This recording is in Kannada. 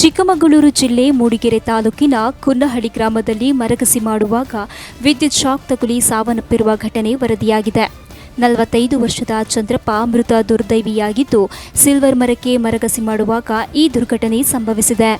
ಚಿಕ್ಕಮಗಳೂರು ಜಿಲ್ಲೆ ಮೂಡಿಗೆರೆ ತಾಲೂಕಿನ ಕುನ್ನಹಳ್ಳಿ ಗ್ರಾಮದಲ್ಲಿ ಮರಗಸಿ ಮಾಡುವಾಗ ವಿದ್ಯುತ್ ಶಾಕ್ ತಗುಲಿ ಸಾವನ್ನಪ್ಪಿರುವ ಘಟನೆ ವರದಿಯಾಗಿದೆ. ನಲವತ್ತೈದು ವರ್ಷದ ಚಂದ್ರಪ್ಪ ಮೃತ ದುರ್ದೈವಿಯಾಗಿದ್ದು, ಸಿಲ್ವರ್ ಮರಕ್ಕೆ ಮರಗಸಿ ಮಾಡುವಾಗ ಈ ದುರ್ಘಟನೆ ಸಂಭವಿಸಿದೆ.